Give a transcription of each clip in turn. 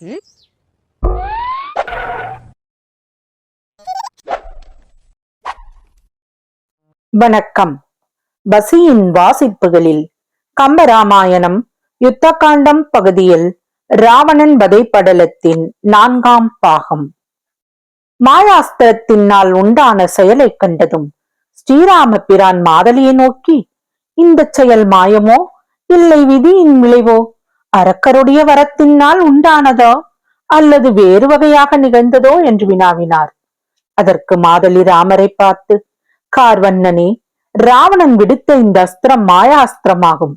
ம்? வணக்கம். பசியின் வாசிப்புகளில் கம்பராமாயணம் யுத்தகாண்டம் பகுதியில் ராவணன் வதைப்படலத்தின் நான்காம் பாகம். மாயாஸ்திரத்தினால் உண்டான செயலை கண்டதும் ஸ்ரீராம பிரான் மாதலியை நோக்கி இந்த செயல் மாயமோ? இல்லை விதியின் விளைவோ? அரக்கருடைய வரத்தினால் உண்டானதோ அல்லது வேறு வகையாக நிகழ்ந்ததோ என்று வினாவினார். அதற்கு மாதலி ராமரை பார்த்து கார்வண்ணனே ராவணன் விடுத்த இந்த அஸ்திரம் மாயாஸ்திரமாகும்.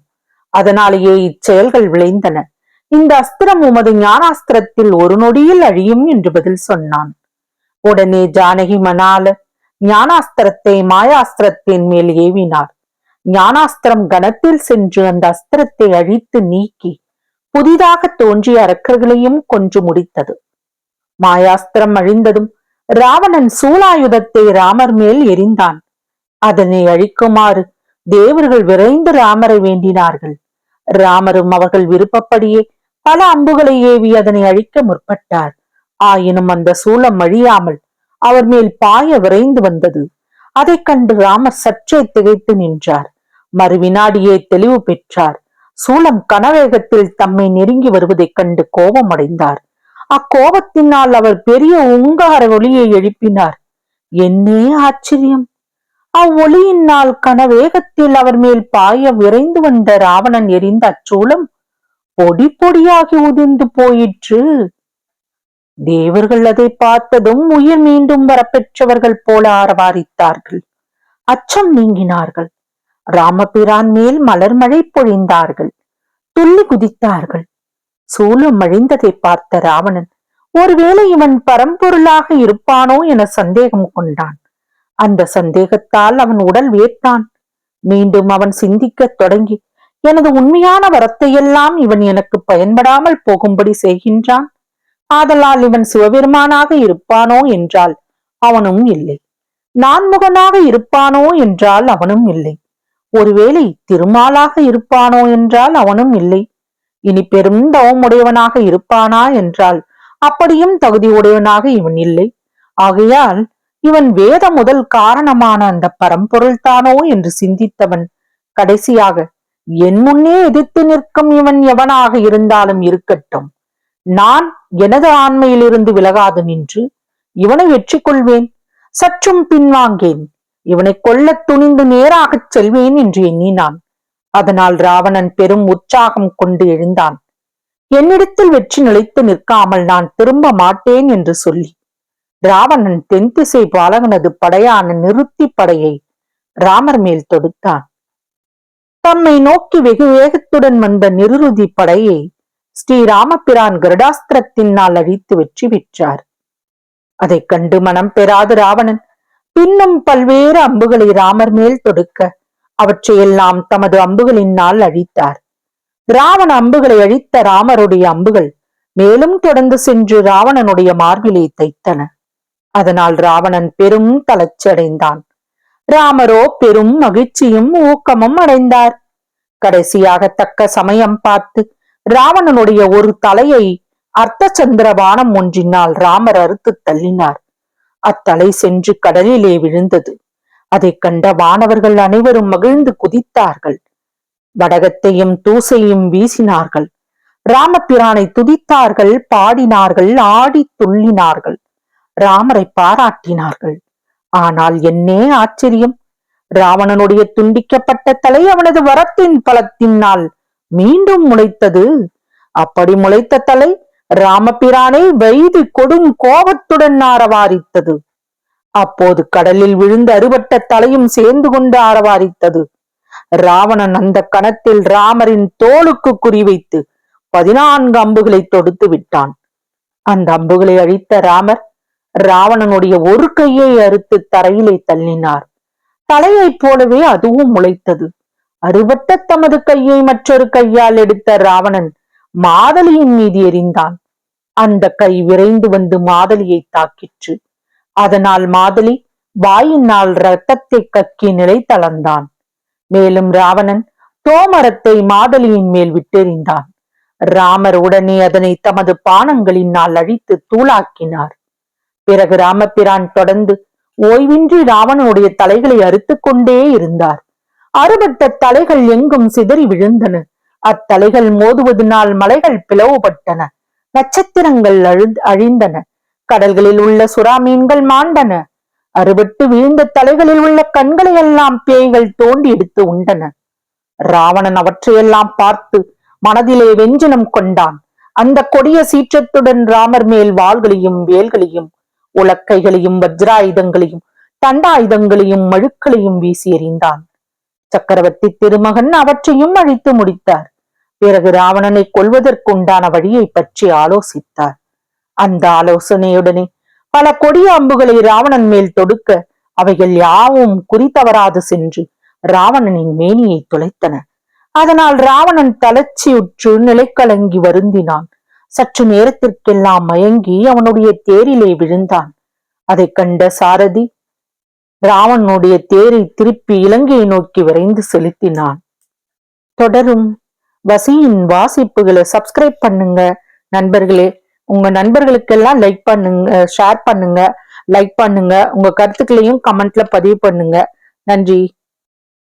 அதனாலேயே இச்செயல்கள் விளைந்தன. இந்த அஸ்திரம் உமது ஞானாஸ்திரத்தில் ஒரு நொடியில் அழியும் என்று பதில் சொன்னான். உடனே ஜானகி மணால ஞானாஸ்திரத்தை மாயாஸ்திரத்தின் மேல் ஏவினார். ஞானாஸ்திரம் கணத்தில் சென்று அந்த அஸ்திரத்தை அழித்து நீக்கி புதிதாக தோன்றிய அரக்கர்களையும் கொன்று முடித்தது. மாயாஸ்திரம் அழிந்ததும் ராவணன் சூலாயுதத்தை ராமர் மேல் எரிந்தான் அதனை அழிக்குமாறு தேவர்கள் விரைந்து ராமரை வேண்டினார்கள். ராமரும் அவர்கள் விருப்பப்படியே பல அம்புகளை ஏவி அதனை அழிக்க முற்பட்டார். ஆயினும் அந்த சூலம் அழியாமல் அவர் மேல் பாய விரைந்து வந்தது. அதைக் கண்டு ராமர் சற்றே திகைத்து நின்றார். மறுவினாடியே தெளிவு பெற்றார். சூலம் கனவேகத்தில் தம்மை நெருங்கி வருவதைக் கண்டு கோபமடைந்தார். அக்கோபத்தினால் அவர் பெரிய உங்கார ஒளியை எழுப்பினார். என்னே ஆச்சரியம்! அவ்வொளியினால் கனவேகத்தில் அவர் மேல் பாய விரைந்து வந்த ராவணன் எரிந்த அச்சூலம் பொடி பொடியாகி உதிர்ந்து போயிற்று. தேவர்கள் அதை பார்த்ததும் உயிர் மீண்டும் வரப்பெற்றவர்கள் போல ஆரவாரித்தார்கள். அச்சம் நீங்கினார்கள். ராமபிரான் மேல் மலர் மழை பொழிந்தார்கள். துள்ளி குதித்தார்கள். சூலம் அழிந்ததை பார்த்த ராவணன் ஒருவேளை இவன் பரம்பொருளாக இருப்பானோ என சந்தேகம் கொண்டான். அந்த சந்தேகத்தால் அவன் உடல் வேர்த்தான் மீண்டும் அவன் சிந்திக்கத் தொடங்கி எனது உண்மையான வரத்தையெல்லாம் இவன் எனக்கு பயன்படாமல் போகும்படி செய்கின்றான். ஆதலால் இவன் சிவபெருமானாக இருப்பானோ என்றால் அவனும் இல்லை. நான்முகனாக இருப்பானோ என்றால் அவனும் இல்லை. ஒருவேளை திருமாலாக இருப்பானோ என்றால் அவனும் இல்லை. இனி பெரும் தவமுடையவனாக இருப்பானா என்றால் அப்படியும் தகுதி உடையவனாக இவன் இல்லை. ஆகையால் இவன் வேத முதல் காரணமான அந்த பரம்பொருள் தானோ என்று சிந்தித்தவன். கடைசியாக என் முன்னே எதிர்த்து நிற்கும் இவன் எவனாக இருந்தாலும் இருக்கட்டும். நான் எனது ஆண்மையிலிருந்து விலகாது நின்று இவனை வெற்றி கொள்வேன் சற்றும் பின்வாங்கேன். இவனை கொல்லத் துணிந்து நேராகச் செல்வேன் என்று எண்ணினான். அதனால் ராவணன் பெரும் உற்சாகம் கொண்டு எழுந்தான். என்னிடத்தில் வெற்றி நிலைத்து நிற்காமல் நான் திரும்ப மாட்டேன் என்று சொல்லி ராவணன் தென்திசை பாலகனது படையான நிறுத்தி படையை ராமர் மேல் தொடுத்தான். தம்மை நோக்கி வெகு வேகத்துடன் வந்த நிருதி படையை ஸ்ரீராமபிரான் கருடாஸ்திரத்தினால் அழித்து வெற்றி பெற்றார். அதைக் கண்டு மனம் பெறாது ராவணன். பின்னும் பல்வேறு அம்புகளை ராமர் மேல் தொடுக்க அவற்றையெல்லாம் தமது அம்புகளினால் அழித்தார். ராவண அம்புகளை அழித்த ராமருடைய அம்புகள் மேலும் தொடர்ந்து சென்று ராவணனுடைய மார்பிலே தைத்தன. அதனால் ராவணன் பெரும் தளர்ச்சியடைந்தான். ராமரோ பெரும் மகிழ்ச்சியும் ஊக்கமும் அடைந்தார். கடைசியாக தக்க சமயம் பார்த்து ராவணனுடைய ஒரு தலையை அர்த்த சந்திர பானம் ஒன்றினால் ராமர் அறுத்து தள்ளினார். அத்தலை சென்று கடலிலே விழுந்தது. அதைக் கண்ட வானவர்கள் அனைவரும் மகிழ்ந்து குதித்தார்கள். வடகத்தையும் தூசையும் வீசினார்கள். ராமபிரானை துதித்தார்கள் பாடினார்கள் ஆடி துள்ளினார்கள். ராமரை பாராட்டினார்கள். ஆனால் என்னே ஆச்சரியம்! ராவணனுடைய துண்டிக்கப்பட்ட தலை அவனது வரத்தின் பலத்தினால் மீண்டும் முளைத்தது. அப்படி முளைத்த தலை ராமபிரானை வைது கொடும் கோபத்துடன் ஆரவாரித்தது. அப்போது கடலில் விழுந்து அறுபட்ட தலையும் சேர்ந்து கொண்டு ஆரவாரித்தது. ராவணன் அந்த கணத்தில் ராமரின் தோளுக்கு குறிவைத்து பதினான்கு அம்புகளை தொடுத்து விட்டான். அந்த அம்புகளை அழித்த ராமர் ராவணனுடைய ஒரு கையை அறுத்து தரையிலே தள்ளினார். தலையைப் போலவே அதுவும் முளைத்தது. அறுபட்ட தமது கையை மற்றொரு கையால் எடுத்த ராவணன் மாதலியின் மீது எறிந்தான் அந்த கை விரைந்து வந்து மாதலியை தாக்கிற்று. அதனால் மாதலி வாயினால் ரத்தத்தை கக்கி நிலை தளர்ந்தான். மேலும் ராவணன் தோமரத்தை மாதலியின் மேல் விட்டெறிந்தான். ராமர் உடனே அதனை தமது பானங்களினால் அழித்து தூளாக்கினார். பிறகு ராமபிரான் தொடர்ந்து ஓய்வின்றி ராவணனுடைய தலைகளை அறுத்து கொண்டே இருந்தார். அறுபட்ட தலைகள் எங்கும் சிதறி விழுந்தன. அத்தலைகள் மோதுவதனால் மலைகள் பிளவுபட்டன. நட்சத்திரங்கள் அழு அழிந்தன. கடல்களில் உள்ள சுறா மீன்கள் மாண்டன. அறுபட்டு வீழ்ந்த தலைகளில் உள்ள கண்களை எல்லாம் பேய்கள் தோண்டி எடுத்து உண்டன. ராவணன் அவற்றையெல்லாம் பார்த்து மனதிலே வெஞ்சனம் கொண்டான். அந்த கொடிய சீற்றத்துடன் ராமர் மேல் வாள்களையும் வேல்களையும் உலக்கைகளையும் வஜ்ராயுதங்களையும் தண்டாயுதங்களையும் மழுக்களையும் வீசி எறிந்தான். சக்கரவர்த்தி திருமகன் அவற்றையும் அழித்து முடித்தார். பிறகு ராவணனை கொல்வதற்குண்டான வழியை பற்றி ஆலோசித்தார். அந்த ஆலோசனையுடனே பல கொடிய அம்புகளை ராவணன் மேல் தொடுக்க அவைகள் யாவும் குறித்தவராது சென்று ராவணனின் மேனியை துளைத்தன. அதனால் ராவணன் தளர்ச்சியுற்று நிலைக்கலங்கி வருந்தினான். சற்று நேரத்திற்கெல்லாம் மயங்கி அவனுடைய தேரிலே விழுந்தான். அதை கண்ட சாரதி ராவணனுடைய தேரை திருப்பி இலங்கையை நோக்கி விரைந்து செலுத்தினான். தொடரும் வசியின் வாசிப்புகளை சப்ஸ்கிரைப் பண்ணுங்க. நண்பர்களே உங்க நண்பர்களுக்கெல்லாம் லைக் பண்ணுங்க ஷேர் பண்ணுங்க லைக் பண்ணுங்க. உங்க கருத்துக்களையும் கமெண்ட்ல பதிவு பண்ணுங்க. நன்றி.